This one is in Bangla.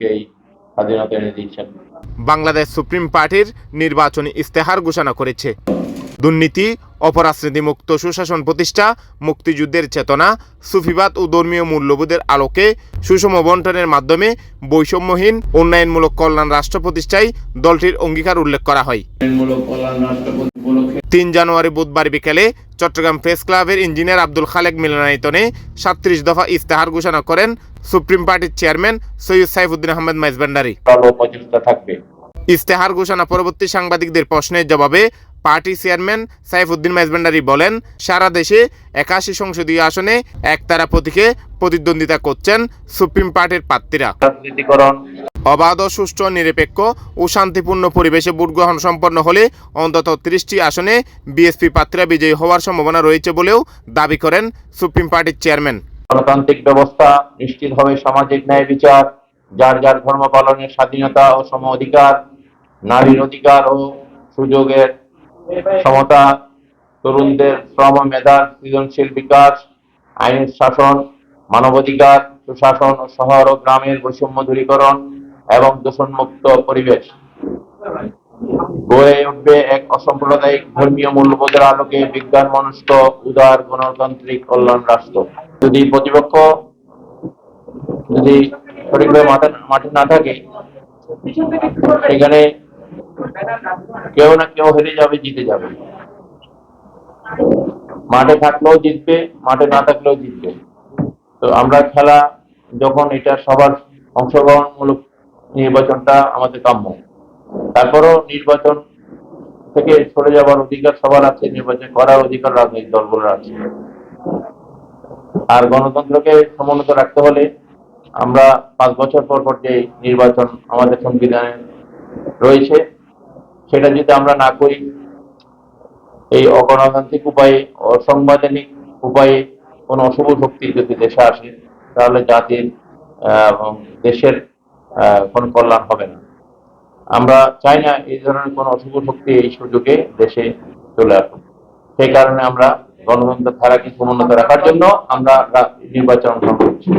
এই স্বাধীনতা এনে দিয়েছেন বাংলাদেশ সুপ্রিম পার্টির নির্বাচনী ইস্তেহার ঘোষণা করেছে। দুর্নীতি অপরাজনীতি মুক্ত সুশাসন প্রতিষ্ঠা মুক্তিযুদ্ধের চেতনা সুফিবাদ ও ধর্মীয় মূল্যবোধের আলোকে সুষম বন্টনের মাধ্যমে বৈষম্যহীন উন্নয়নমূলক কল্যাণ রাষ্ট্র প্রতিষ্ঠায় দলটির অঙ্গীকার উল্লেখ করা হয়। তিন জানুয়ারি বুধবার বিকেলে চট্টগ্রাম প্রেস ক্লাবের ইঞ্জিনিয়ার আব্দুল খালেক মিলনায়তনে সাতত্রিশ দফা ইস্তেহার ঘোষণা করেন সুপ্রিম পার্টির চেয়ারম্যান সৈয়দ সাইফুদ্দিন আহমেদ মাইজবান্ডারি। থাকবে। ইস্তেহার ঘোষণা পরবর্তী সাংবাদিকদের প্রশ্নের জবাবে পার্টি চেয়ারম্যান সাইফুদ্দিন মাইজবান্ডারি বলেন সারা দেশে একাশি সংসদীয় আসনে একতারা প্রতীকে প্রতিদ্বন্দ্বিতা করছেন সুপ্রিম পার্টির প্রার্থীরা। অবাধ ও সুষ্ঠু নিরপেক্ষ ও শান্তিপূর্ণ পরিবেশে ভোট গ্রহণ সম্পন্ন হলে অন্তত ত্রিশটি আসনে বিএসপি প্রার্থীরা বিজয়ী হওয়ার সম্ভাবনা রয়েছে বলেও দাবি করেন সুপ্রিম পার্টির চেয়ারম্যান। গণতান্ত্রিক ব্যবস্থা নিশ্চিত হবে সামাজিক ন্যায় বিচার যার যার ধর্ম পালনের স্বাধীনতা ও সম অধিকার নারীর অধিকার ও সুযোগের সমতা, তরুণদের শ্রম, মেধার সৃজনশীল বিকাশ আইনের শাসন, মানবাধিকার, সুশাসন ও শহর ও গ্রামের বৈষম্য দূরীকরণ এবং দূষণমুক্ত পরিবেশ। গড়ে উঠবে এক অসাম্প্রদায়িক ধর্মীয় মূল্যবোধের আলোকে বিজ্ঞান মনস্ক, উদার গণতান্ত্রিক কল্যাণ রাষ্ট্র। যদি প্রতিপক্ষ যদি সঠিকভাবে মাঠে না থাকে, সেখানে কেউ না কেউ হেরে যাবে, জিতে যাবে। মাঠে থাকলেও জিতবে, মাঠে না থাকলেও জিতবে। তো আমরা খেলা যখন এটা সবার অংশগ্রহণমূলক নির্বাচনটা আমাদের কাম্য। তারপরও নির্বাচন থেকে সরে যাওয়ার অধিকার সবার আছে, নির্বাচন করার অধিকার রাজনৈতিক দলগুলোর আছে। আর গণতন্ত্রকে সমুন্নত রাখতে হলে আমরা পাঁচ বছর পর পর যে নির্বাচন আমাদের সংবিধানে রয়েছে সেটা যদি আমরা না করি, এই অগণতান্ত্রিক উপায়ে, অসাংবিধানিক উপায়ে কোনো অশুভ শক্তি যদি দেশে আসে, তাহলে জাতির দেশের কোনো কল্যাণ হবে না। আমরা চাই না এই ধরনের কোনো অশুভ শক্তি এই সুযোগে দেশে চলে আসুক। সেই কারণে আমরা গণতন্ত্রের ধারাকে সমুন্নত রাখার জন্য আমরা নির্বাচন করছি।